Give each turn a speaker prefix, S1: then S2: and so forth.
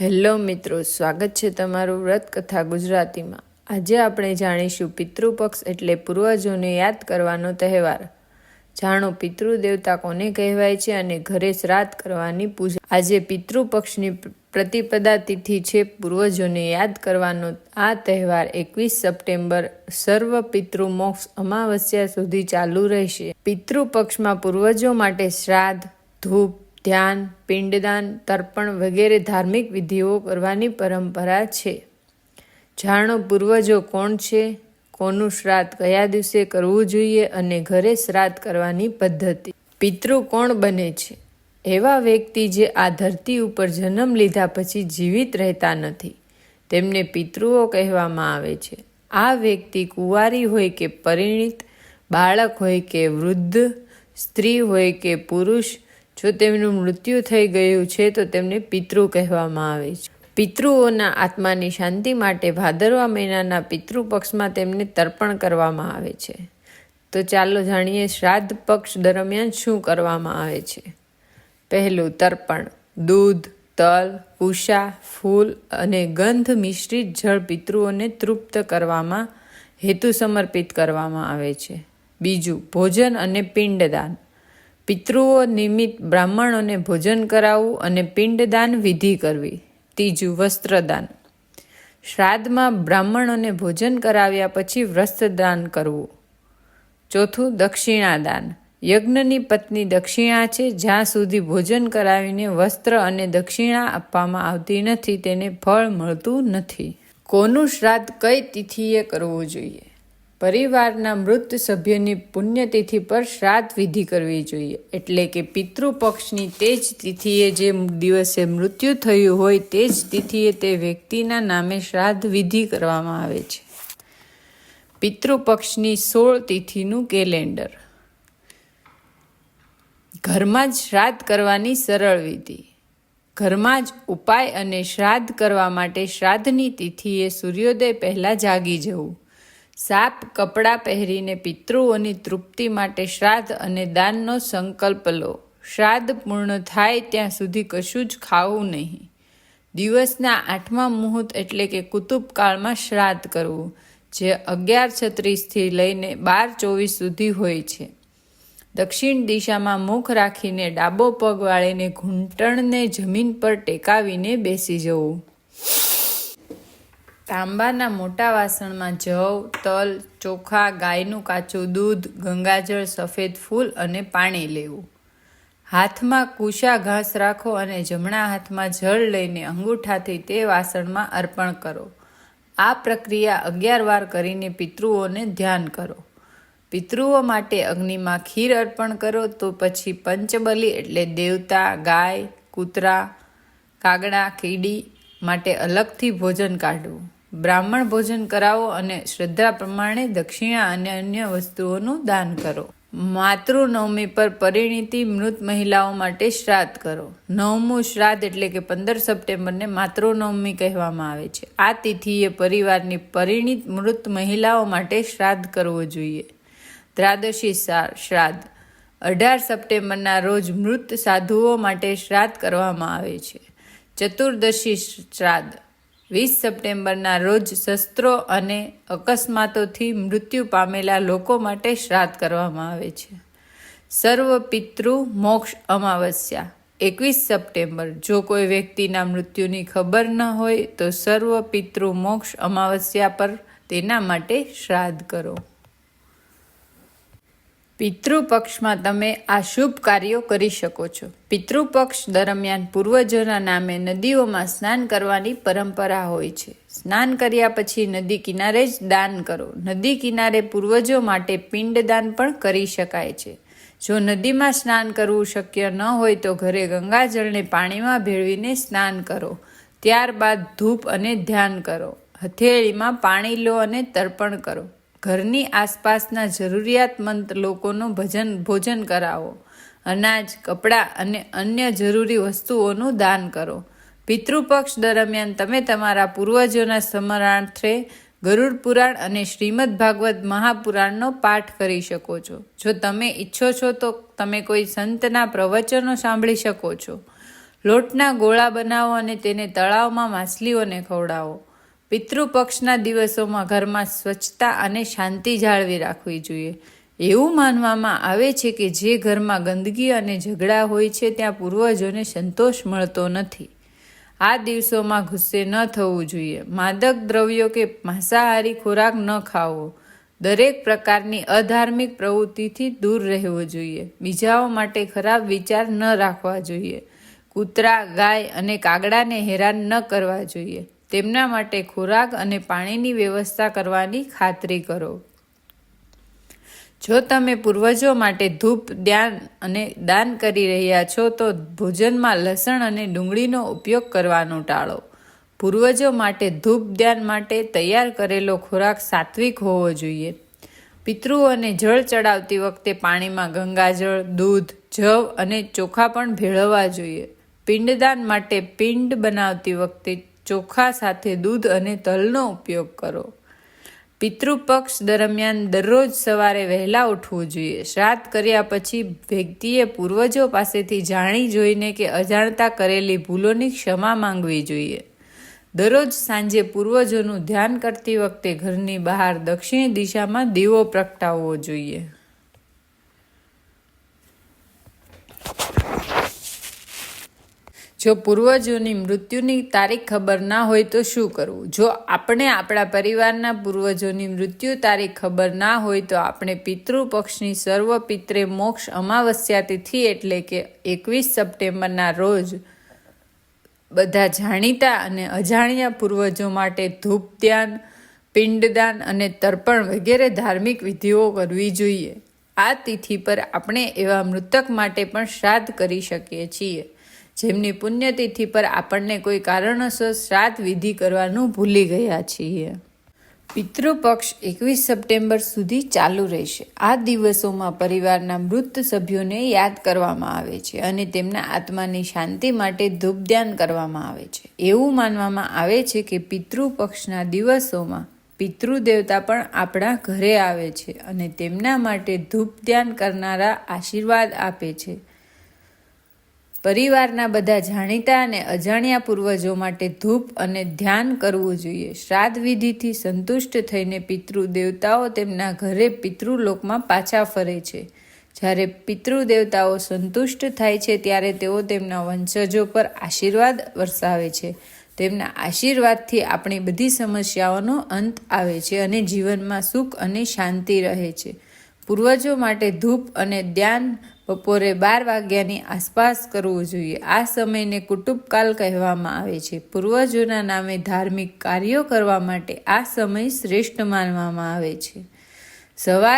S1: Hello મિત્રો, સ્વાગત છે તમારું વ્રત કથા ગુજરાતીમાં. આજે આપણે જાણીશું પિતૃપક્ષ એટલે પૂર્વજોને યાદ કરવાનો તહેવાર. જાણો, પિતૃદેવતા કોને કહેવાય છે અને ઘરે શ્રાદ્ધ કરવાની પૂજા. આજે પિતૃપક્ષની પ્રતિપદા તિથિ છે પૂર્વજોને યાદ કરવાનો. આ તહેવાર એકવીસ સપ્ટેમ્બર સર્વ પિતૃ મોક્ષ અમાવસ્યા સુધી ચાલુ રહેશે. પિતૃપક્ષમાં પૂર્વજો માટે શ્રાદ્ધ, ધૂપ ધ્યાન, પિંડદાન, તર્પણ વગેરે ધાર્મિક વિધિઓ કરવાની પરંપરા છે. જાણો પૂર્વજો કોણ છે? કોનું શ્રાદ્ધ કયા દિવસે કરવું જોઈએ અને ઘરે શ્રાદ્ધ કરવાની પદ્ધતિ? પિતૃ કોણ બને છે? એવા વ્યક્તિ જે આ ધરતી ઉપર જન્મ લીધા પછી જીવિત રહેતા નથી. તેમને પિતૃઓ કહેવામાં આવે છે. આ વ્યક્તિ કુંવારી હોય કે પરિણીત, બાળક હોય કે વૃદ્ધ, સ્ત્રી હોય કે પુરુષ જો તેમનું મૃત્યુ થઈ ગયું છે, તો તેમને પિતૃ કહેવામાં આવે છે. પિતૃઓના આત્માની શાંતિ માટે ભાદરવા મહિનાના પિતૃ પક્ષમાં તેમને તર્પણ કરવામાં આવે છે. તો ચાલો જાણીએ શ્રાદ્ધ પક્ષ દરમિયાન શું કરવામાં આવે છે. પહેલું તર્પણ, દૂધ, તલ, ઉષા, ફૂલ અને ગંધ મિશ્રિત જળ પિતૃઓને તૃપ્ત કરવામાં હેતુ સમર્પિત કરવામાં આવે છે. બીજું, ભોજન અને પિંડદાન. પિતૃઓ નિમિત્ત બ્રાહ્મણોને ભોજન કરાવવું અને પિંડદાન વિધિ કરવી. ત્રીજું, વસ્ત્રદાન. શ્રાદ્ધમાં બ્રાહ્મણોને ભોજન કરાવ્યા પછી વસ્ત્રદાન કરવું. ચોથું, દક્ષિણાદાન. યજ્ઞની પત્ની દક્ષિણા છે, જ્યાં સુધી ભોજન કરાવીને વસ્ત્ર અને દક્ષિણા આપવામાં આવતી નથી, તેને ફળ મળતું નથી. કોનું શ્રાદ્ધ કઈ તિથિએ કરવું જોઈએ? પરિવારના મૃત સભ્યની પુણ્યતિથિ પર શ્રાદ્ધ વિધિ કરવી જોઈએ. એટલે કે પિતૃપક્ષની તે જ તિથિએ જે દિવસે મૃત્યુ થયું હોય તે જ તિથિએ તે વ્યક્તિના નામે શ્રાદ્ધ વિધિ કરવામાં આવે છે. પિતૃપક્ષની સોળ તિથિનું કેલેન્ડર. ઘરમાં જ શ્રાદ્ધ કરવાની સરળ વિધિ. ઘરમાં જ ઉપાય અને શ્રાદ્ધ કરવા માટે શ્રાદ્ધની તિથિએ સૂર્યોદય પહેલાં જાગી જવું. સાપ કપડાં પહેરીને પિતૃઓની તૃપ્તિ માટે શ્રાદ્ધ અને દાનનો સંકલ્પ લો. શ્રાદ્ધ પૂર્ણ થાય ત્યાં સુધી કશું જ ખાવું નહીં. દિવસના આઠમા મુહૂર્ત એટલે કે કુતુબકાળમાં શ્રાદ્ધ કરવું, જે અગિયાર છત્રીસથી લઈને બાર ચોવીસ સુધી હોય છે. દક્ષિણ દિશામાં મુખ રાખીને ડાબો પગ વાળીને ઘૂંટણને જમીન પર ટેકાવીને બેસી જવું. તાંબાના મોટા વાસણમાં જવ, તલ, ચોખા, ગાયનું કાચું દૂધ, ગંગાજળ, સફેદ ફૂલ અને પાણી લેવું. હાથમાં કુશા ઘાસ રાખો અને જમણા હાથમાં જળ લઈને અંગૂઠાથી તે વાસણમાં અર્પણ કરો. આ પ્રક્રિયા અગિયાર વાર કરીને પિતૃઓને ધ્યાન કરો. પિતૃઓ માટે અગ્નિમાં ખીર અર્પણ કરો તો પછી પંચબલી એટલે દેવતા, ગાય, કૂતરા, કાગડા, કીડી માટે અલગથી ભોજન કાઢવું. બ્રાહ્મણ ભોજન કરાવો અને શ્રદ્ધા પ્રમાણે દક્ષિણા અને અન્ય વસ્તુઓનું દાન કરો. માતૃનવમી પર પરિણીતિ મૃત મહિલાઓ માટે શ્રાદ્ધ કરો. નવમું શ્રાદ્ધ એટલે કે પંદર સપ્ટેમ્બરને માતૃનવમી કહેવામાં આવે છે. આ તિથિએ પરિવારની પરિણીત મૃત મહિલાઓ માટે શ્રાદ્ધ કરવો જોઈએ. ત્રાદશી શ્રાદ્ધ. અઢાર સપ્ટેમ્બરના રોજ મૃત સાધુઓ માટે શ્રાદ્ધ કરવામાં આવે છે. ચતુર્દશી શ્રાદ્ધ. વીસ સપ્ટેમ્બરના રોજ શસ્ત્રો અને અકસ્માતોથી મૃત્યુ પામેલા લોકો માટે શ્રાદ્ધ કરવામાં આવે છે. સર્વ પિતૃ મોક્ષ અમાવસ્યા. એકવીસ સપ્ટેમ્બર. જો કોઈ વ્યક્તિના મૃત્યુની ખબર ન હોય તો સર્વ પિતૃ મોક્ષ અમાવસ્યા પર તેના માટે શ્રાદ્ધ કરો. પિતૃપક્ષમાં તમે આ શુભ કાર્યો કરી શકો છો. પિતૃપક્ષ દરમિયાન પૂર્વજોના નામે નદીઓમાં સ્નાન કરવાની પરંપરા હોય છે. સ્નાન કર્યા પછી નદી કિનારે જ દાન કરો. નદી કિનારે પૂર્વજો માટે પિંડદાન પણ કરી શકાય છે. જો નદીમાં સ્નાન કરવું શક્ય ન હોય તો ઘરે ગંગાજળને પાણીમાં ભેળવીને સ્નાન કરો. ત્યારબાદ ધૂપ અને ધ્યાન કરો. હથેળીમાં પાણી લો અને તર્પણ કરો. ઘરની આસપાસના જરૂરિયાતમંદ લોકોનું ભજન, ભોજન કરાવો. અનાજ, કપડાં અને અન્ય જરૂરી વસ્તુઓનું દાન કરો. પિતૃપક્ષ દરમિયાન તમે તમારા પૂર્વજોના સ્મરણાર્થે ગરુડ પુરાણ અને શ્રીમદ ભાગવત મહાપુરાણનો પાઠ કરી શકો છો. જો તમે ઈચ્છો છો તો તમે કોઈ સંતના પ્રવચનો સાંભળી શકો છો. લોટના ગોળા બનાવો અને તેને તળાવમાં માછલીઓને ખવડાવો. પિતૃપક્ષના દિવસોમાં ઘરમાં સ્વચ્છતા અને શાંતિ જાળવી રાખવી જોઈએ. એવું માનવામાં આવે છે કે જે ઘરમાં ગંદકી અને ઝઘડા હોય છે, ત્યાં પૂર્વજોને સંતોષ મળતો નથી. આ દિવસોમાં ગુસ્સે ન થવું જોઈએ. માદક દ્રવ્યો કે માંસાહારી ખોરાક ન ખાવો. દરેક પ્રકારની અધાર્મિક પ્રવૃત્તિથી દૂર રહેવું જોઈએ. બીજાઓ માટે ખરાબ વિચાર ન રાખવા જોઈએ. કૂતરા, ગાય અને કાગડાને હેરાન ન કરવા જોઈએ. તેમના માટે ખોરાક અને પાણીની વ્યવસ્થા કરવાની ખાતરી કરો. જો તમે પૂર્વજો માટે ધૂપ, ધ્યાન અને દાન કરી રહ્યા છો, તો ભોજનમાં લસણ અને ડુંગળીનો ઉપયોગ કરવાનો ટાળો. પૂર્વજો માટે ધૂપ, ધ્યાન માટે તૈયાર કરેલો ખોરાક સાત્વિક હોવો જોઈએ. પિતૃઓને જળ ચડાવતી વખતે પાણીમાં ગંગાજળ, દૂધ, જવ અને ચોખા પણ ભેળવવા જોઈએ. પિંડદાન માટે પિંડ બનાવતી વખતે ચોખા સાથે દૂધ અને તલનો ઉપયોગ કરો. પિતૃપક્ષ દરમિયાન દરરોજ સવારે વહેલા ઉઠવું જોઈએ. શ્રાદ્ધ કર્યા પછી વ્યક્તિએ પૂર્વજો પાસેથી જાણી જોઈને કે અજાણતા કરેલી ભૂલોની ક્ષમા માંગવી જોઈએ. દરરોજ સાંજે પૂર્વજોનું ધ્યાન કરતી વખતે ઘરની બહાર દક્ષિણ દિશામાં દીવો પ્રગટાવવો જોઈએ. જો પૂર્વજોની મૃત્યુની તારીખ ખબર ના હોય તો શું કરવું? જો આપણે આપણા પરિવારના પૂર્વજોની મૃત્યુ તારીખ ખબર ના હોય તો આપણે પિતૃપક્ષની સર્વ પિત્રે મોક્ષ અમાવસ્યા તિથિ એટલે કે એકવીસ સપ્ટેમ્બરના રોજ બધા જાણીતા અને અજાણ્યા પૂર્વજો માટે ધૂપ ધ્યાન પિંડદાન અને તર્પણ વગેરે ધાર્મિક વિધિઓ કરવી જોઈએ. આ તિથિ પર આપણે એવા મૃતક માટે પણ શ્રાદ્ધ કરી શકીએ છીએ. જેમની પુણ્યતિથિ પર આપણને કોઈ કારણોસર શ્રાદ્ધ વિધિ કરવાનું ભૂલી ગયા છીએ. પિતૃપક્ષ એકવીસ સપ્ટેમ્બર સુધી ચાલુ રહેશે. આ દિવસોમાં પરિવારના મૃત સભ્યોને યાદ કરવામાં આવે છે અને તેમના આત્માની શાંતિ માટે ધૂપધ્યાન કરવામાં આવે છે. એવું માનવામાં આવે છે કે પિતૃપક્ષના દિવસોમાં પિતૃદેવતા પણ આપણા ઘરે આવે છે અને તેમના માટે ધૂપ ધ્યાન કરનારા આશીર્વાદ આપે છે. પરિવારના બધા જાણીતા અને અજાણ્યા પૂર્વજો માટે ધૂપ અને ધ્યાન કરવું જોઈએ. શ્રાદ્ધ વિધિથી સંતુષ્ટ થઈને પિતૃ દેવતાઓ તેમના ઘરે પિતૃલોકમાં પાછા ફરે છે. જ્યારે પિતૃ દેવતાઓ સંતુષ્ટ થાય છે, ત્યારે તેઓ તેમના વંશજો પર આશીર્વાદ વરસાવે છે. તેમના આશીર્વાદથી આપણી બધી સમસ્યાઓનો અંત આવે છે અને જીવનમાં સુખ અને શાંતિ રહે છે. પૂર્વજો માટે ધૂપ અને ધ્યાન બપોરે બાર વાગ્યાની આસપાસ કરવું જોઈએ. આ સમયને કુટુંબકાલ કહેવામાં આવે છે. પૂર્વજોના નામે ધાર્મિક કાર્યો કરવા માટે આ સમય શ્રેષ્ઠ માનવામાં આવે છે. સવાર